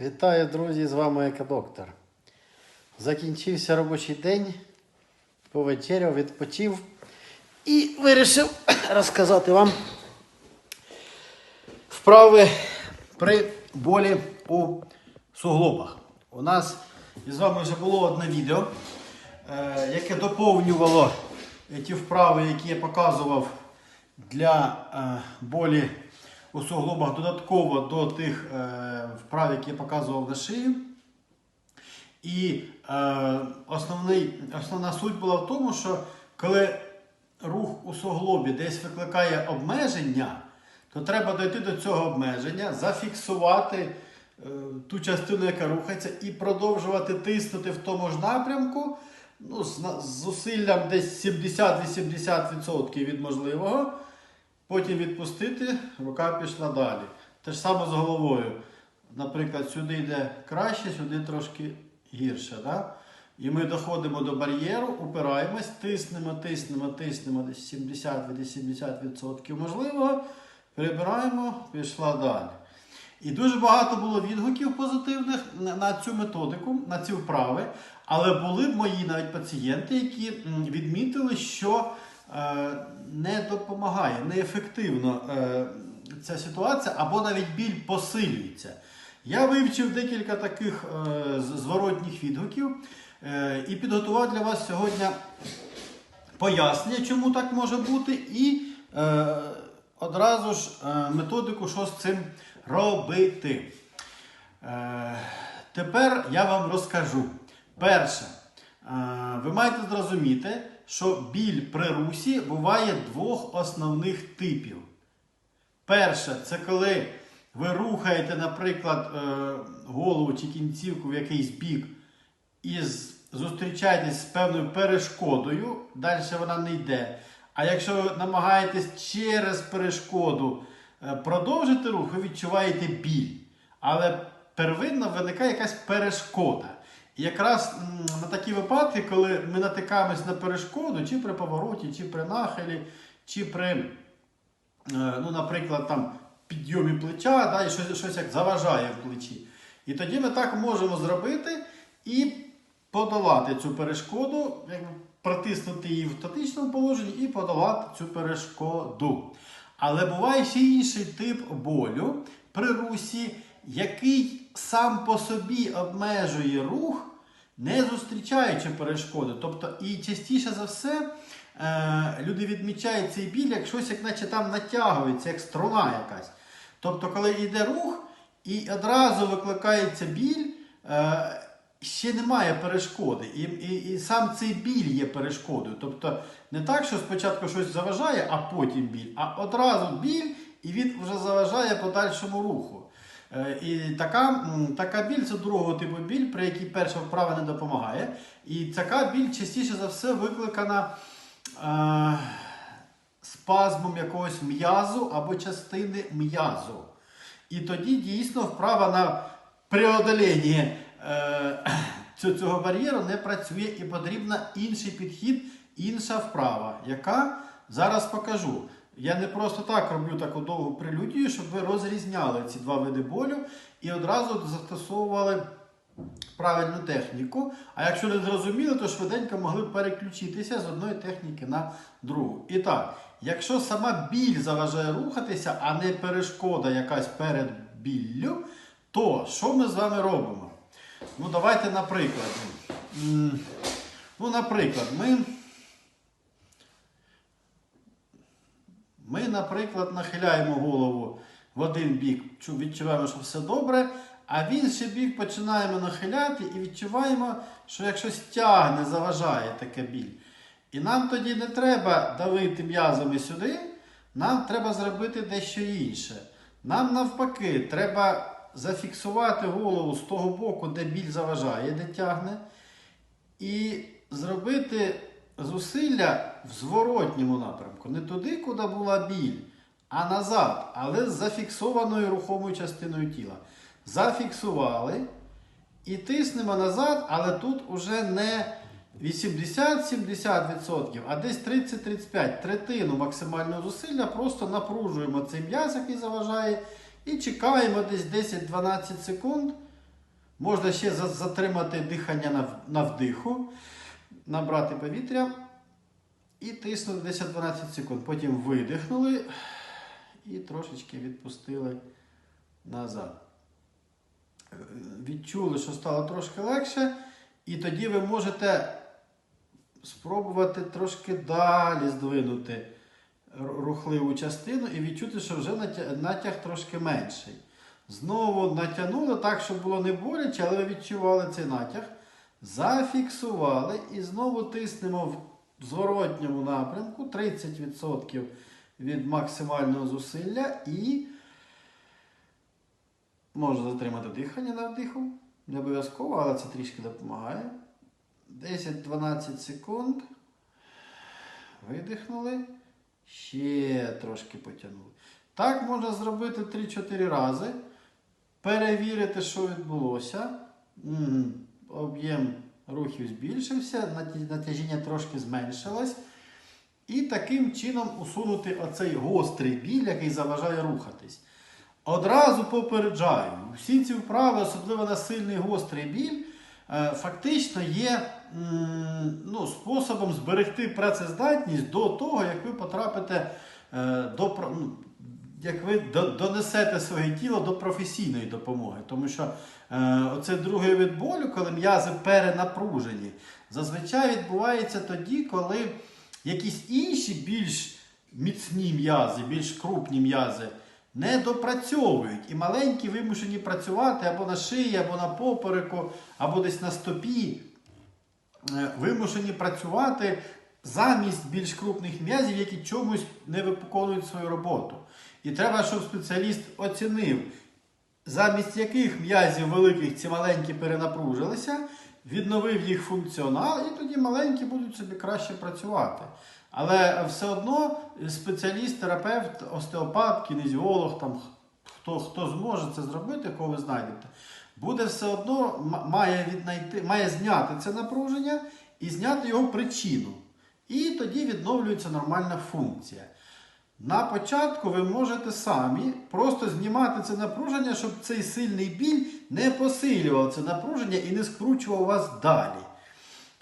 Вітаю, друзі! З вами Екодоктор. Закінчився робочий день, повечеряв, відпочив і вирішив розказати вам вправи при болі у суглобах. У нас із вами вже було одне відео, е, яке доповнювало ті вправи, які я показував для е, болі у суглобах додатково до тих е, вправ, які я показував на шию. І е, основний, основна суть була в тому, що коли рух у суглобі десь викликає обмеження, то треба дойти до цього обмеження, зафіксувати е, ту частину, яка рухається, і продовжувати тиснути в тому ж напрямку ну, з, з зусиллям десь 70-80% від можливого. Потім відпустити, рука пішла далі. Те ж саме з головою. Наприклад, сюди йде краще, сюди трошки гірше. Да? І ми доходимо до бар'єру, упираємось, тиснемо, тиснемо, тиснемо десь 70-80% можливого. Перебираємо, пішла далі. І дуже багато було відгуків позитивних на- цю методику, на ці вправи. Але були мої навіть пацієнти, які відмітили, що не допомагає, неефективно е, ця ситуація, або навіть біль посилюється. Я вивчив декілька таких е, зворотніх відгуків е, і підготував для вас сьогодні пояснення, чому так може бути, і е, одразу ж е, методику, що з цим робити. Е, тепер я вам розкажу. Перше, е, ви маєте зрозуміти, що біль при русі буває двох основних типів. Перше, це коли ви рухаєте, наприклад, е, голову чи кінцівку в якийсь бік і зустрічаєтесь з певною перешкодою, далі вона не йде. А якщо ви намагаєтесь через перешкоду е, продовжити рух, ви відчуваєте біль. Але первинно виникає якась перешкода. Якраз на такі випадки, коли ми натикаємось на перешкоду, чи при повороті, чи при нахилі, чи при Е, ну, наприклад, там підйомі плеча, да, і щось, щось як заважає в плечі. І тоді ми так можемо зробити і подолати цю перешкоду, якби протиснути її в статичному положенні і подолати цю перешкоду. Але буває ще інший тип болю при русі, який сам по собі обмежує рух, не зустрічаючи перешкоди. Тобто, і частіше за все е, люди відмічають цей біль як щось, як наче там натягується, як струна якась. Тобто, коли йде рух і одразу викликається біль, е, ще немає перешкоди. І, і, і сам цей біль є перешкодою. Тобто не так, що спочатку щось заважає, а потім біль, а одразу біль, і він вже заважає подальшому руху. Е, І така, така біль це другого типу біль, при якій перша вправа не допомагає. І така біль частіше за все викликана е, спазмом якогось м'язу або частини м'язу. І тоді дійсно вправа на преодолення е, цього, бар'єру не працює і потрібен інший підхід, інша вправа, яка зараз покажу. Я не просто так роблю таку довгу прелюдію, щоб ви розрізняли ці два види болю і одразу застосовували правильну техніку. А якщо не зрозуміли, то швиденько могли б переключитися з одної техніки на другу. І так, якщо сама біль заважає рухатися, а не перешкода якась перед біллю, то що ми з вами робимо? Ну, давайте наприклад. М, Ну, наприклад, ми. Ми, наприклад, нахиляємо голову в один бік, відчуваємо, що все добре, а в інший бік починаємо нахиляти і відчуваємо, що як щось тягне, заважає таке біль. І нам тоді не треба давити м'язами сюди, нам треба зробити дещо інше. Нам навпаки, треба зафіксувати голову з того боку, де біль заважає, де тягне, і зробити зусилля в зворотньому напрямку. Не туди, куди була біль, а назад, але з зафіксованою рухомою частиною тіла. Зафіксували і тиснемо назад, але тут уже не 80-70%, а десь 30-35, третину максимального зусилля, просто напружуємо цей м'яз, який заважає, і чекаємо десь 10-12 секунд, Можна ще затримати дихання на, вдиху, набрати повітря і тиснути 10-12 секунд. Потім видихнули і трошечки відпустили назад. Відчули, що стало трошки легше, і тоді ви можете спробувати трошки далі здвинути рухливу частину і відчути, що вже натяг трошки менший. Знову натягнули так, щоб було не боляче, але ви відчували цей натяг. Зафіксували і знову тиснемо в зворотньому напрямку 30% від максимального зусилля і можна затримати дихання на вдиху. Не обов'язково, але це трішки допомагає. 10-12 секунд. Видихнули. Ще трошки потягнули. Так можна зробити 3-4 рази. Перевірити, що відбулося. Об'єм рухів збільшився, натяжіння трошки зменшилось. І таким чином усунути оцей гострий біль, який заважає рухатись. Одразу попереджаю, всі ці вправи, особливо на сильний гострий біль, е, фактично є ну, способом зберегти працездатність до того, як ви потрапите е, до ну, як ви донесете своє тіло до професійної допомоги. Тому що е, оце другий вид болю, коли м'язи перенапружені, зазвичай відбувається тоді, коли якісь інші більш міцні м'язи, більш крупні м'язи не допрацьовують. І маленькі вимушені працювати або на шиї, або на попереку, або десь на стопі. Е, Вимушені працювати замість більш крупних м'язів, які чомусь не виконують свою роботу. І треба, щоб спеціаліст оцінив, замість яких м'язів великих ці маленькі перенапружилися, відновив їх функціонал, і тоді маленькі будуть собі краще працювати. Але все одно спеціаліст, терапевт, остеопат, кінезіолог, там, хто, хто зможе це зробити, кого ви знайдете, буде все одно має, віднайти, має зняти це напруження і зняти його причину. І тоді відновлюється нормальна функція. На початку ви можете самі просто знімати це напруження, щоб цей сильний біль не посилював це напруження і не скручував вас далі.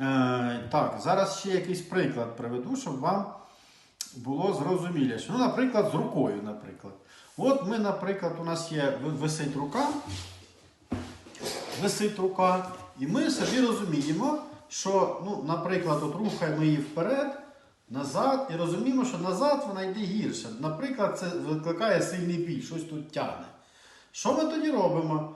Е, так, зараз ще якийсь приклад приведу, щоб вам було зрозуміліше. Ну, наприклад, з рукою, наприклад. От ми, наприклад, у нас є висить рука, висить рука, і ми собі розуміємо, що, ну, наприклад, от рухаємо її вперед, назад, і розуміємо, що назад вона йде гірше. Наприклад, це викликає сильний біль, щось тут тягне. Що ми тоді робимо?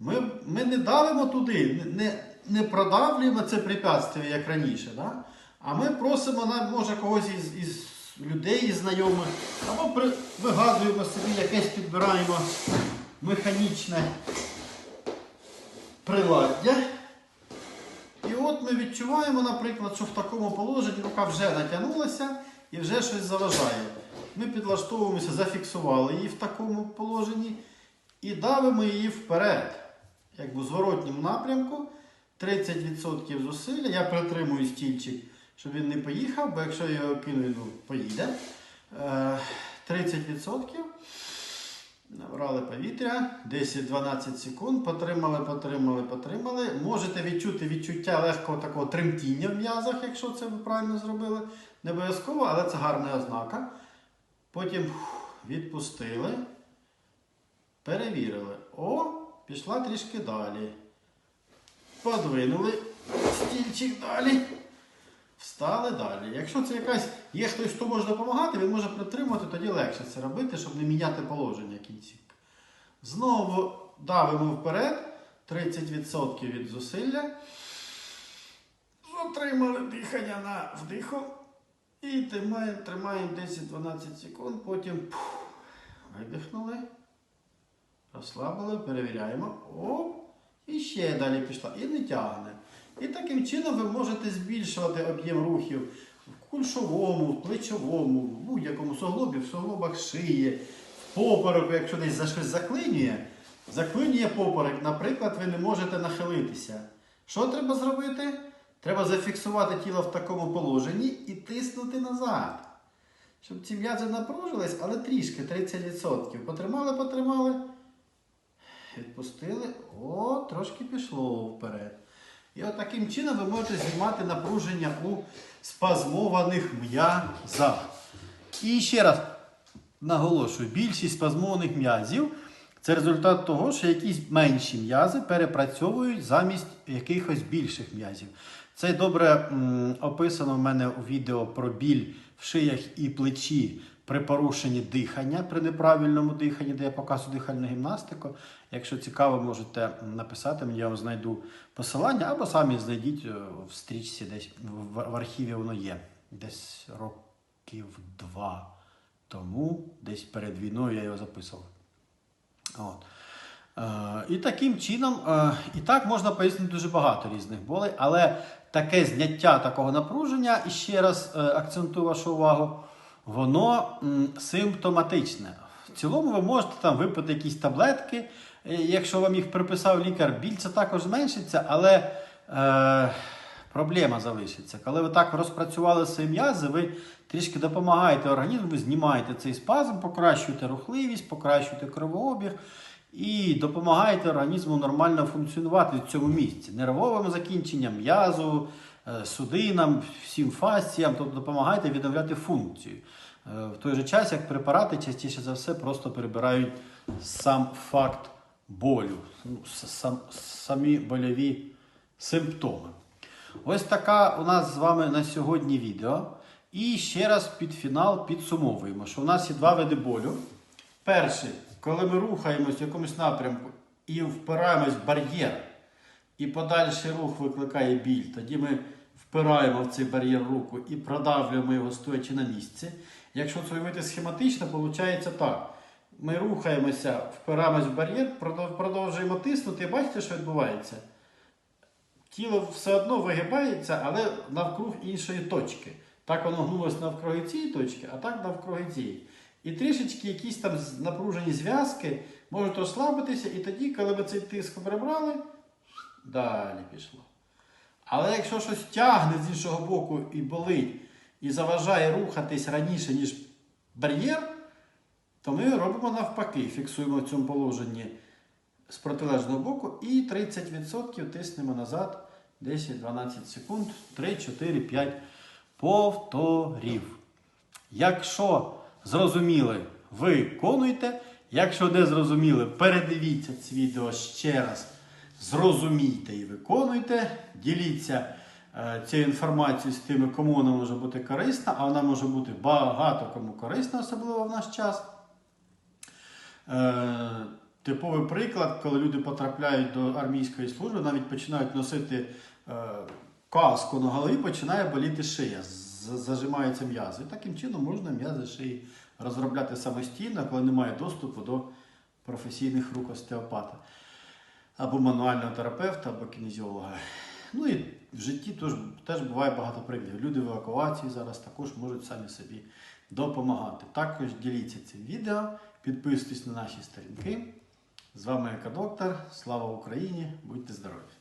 Ми, ми не давимо туди, не, не, продавлюємо це препятствие, як раніше. Да? А ми просимо, може, когось із, із людей, із знайомих, або при, вигадуємо собі якесь підбираємо механічне приладдя. І от ми відчуваємо, наприклад, що в такому положенні рука вже натягнулася і вже щось заважає. Ми підлаштовуємося, зафіксували її в такому положенні і давимо її вперед. Якби в зворотньому напрямку 30% зусилля. Я притримую стільчик, щоб він не поїхав, бо якщо я його кину, він поїде. Е, 30%. Набрали повітря, 10-12 секунд, потримали, потримали, потримали. Можете відчути відчуття легкого такого тремтіння в м'язах, якщо це ви правильно зробили. Не обов'язково, але це гарна ознака. Потім відпустили, перевірили. О, пішла трішки далі. Подвинули стільчик далі. Встали далі. Якщо це якась є хтось, хто може допомагати, він може притримувати, тоді легше це робити, щоб не міняти положення кінцівки. Знову давимо вперед 30% від зусилля. Затримали дихання на вдиху. І тримаємо, тримаємо 10-12 секунд, потім пух, видихнули. Розслабили, перевіряємо. О, і ще далі пішла. І не тягне. І таким чином ви можете збільшувати об'єм рухів в кульшовому, в плечовому, в будь-якому суглобі, в суглобах шиї, в попереку, якщо десь за щось заклинює, заклинює поперек, наприклад, ви не можете нахилитися. Що треба зробити? Треба зафіксувати тіло в такому положенні і тиснути назад. Щоб ці м'язи напружились, але трішки 30%. Потримали, потримали. відпустили. О, трошки пішло вперед. І от чином ви можете знімати напруження у спазмованих м'язах. І ще раз наголошую, більшість спазмованих м'язів це результат того, що якісь менші м'язи перепрацьовують замість якихось більших м'язів. Це добре описано в мене у відео про біль в шиях і плечі при порушенні дихання, при неправильному диханні, де я показую дихальну гімнастику. Якщо цікаво, можете написати мені, я вам знайду посилання, або самі знайдіть е, в стрічці десь в, архіві воно є. Десь років два тому, десь перед війною я його записував. От. Е, і таким чином, е, і так можна пояснити дуже багато різних болей, але таке зняття такого напруження, і ще раз е, акцентую вашу увагу, воно симптоматичне. В цілому ви можете там випити якісь таблетки, е, якщо вам їх приписав лікар, біль це також зменшиться, але е, проблема залишиться. Коли ви так розпрацювали свої м'язи, ви трішки допомагаєте організму, ви знімаєте цей спазм, покращуєте рухливість, покращуєте кровообіг і допомагаєте організму нормально функціонувати в цьому місці. Нервовим закінченням, м'язу, судинам, всім фасціям, тобто допомагаєте відновляти функцію. Е, В той же час, як препарати частіше за все просто перебирають сам факт болю, ну, сам, самі больові симптоми. Ось така у нас з вами на сьогодні відео. І ще раз під фінал підсумовуємо, що у нас є два види болю. Перший, коли ми рухаємось в якомусь напрямку і впираємось в бар'єр, і подальший рух викликає біль, тоді ми впираємо в цей бар'єр руку і продавлюємо його стоячи на місці. Якщо це уявити схематично, виходить так. Ми рухаємося, впираємось в бар'єр, продовжуємо тиснути, і бачите, що відбувається? Тіло все одно вигибається, але навкруг іншої точки. Так воно гнулося навкруги цієї точки, а так навкруги цієї. І трішечки якісь там напружені зв'язки можуть розслабитися, і тоді, коли ви цей тиск прибрали, далі пішло. Але якщо щось тягне з іншого боку і болить, і заважає рухатись раніше, ніж бар'єр, то ми робимо навпаки, фіксуємо в цьому положенні з протилежного боку і 30% тиснемо назад 10-12 секунд, 3, 4, 5 повторів. Якщо зрозуміли, виконуйте. Якщо не зрозуміли, передивіться це відео ще раз. Зрозумійте і виконуйте. Діліться е, цією інформацією з тими, кому вона може бути корисна, а вона може бути багато кому корисна, особливо в наш час. Е, типовий приклад, коли люди потрапляють до армійської служби, навіть починають носити е, каску на голові, починає боліти шия, зажимаються м'язи. І таким чином можна м'язи шиї розробляти самостійно, коли немає доступу до професійних рук остеопата або мануального терапевта, або кінезіолога. Ну і в житті теж, теж буває багато прикладів. Люди в евакуації зараз також можуть самі собі допомагати. Також діліться цим відео, підписуйтесь на наші сторінки. З вами Екадоктор. Слава Україні! Будьте здорові!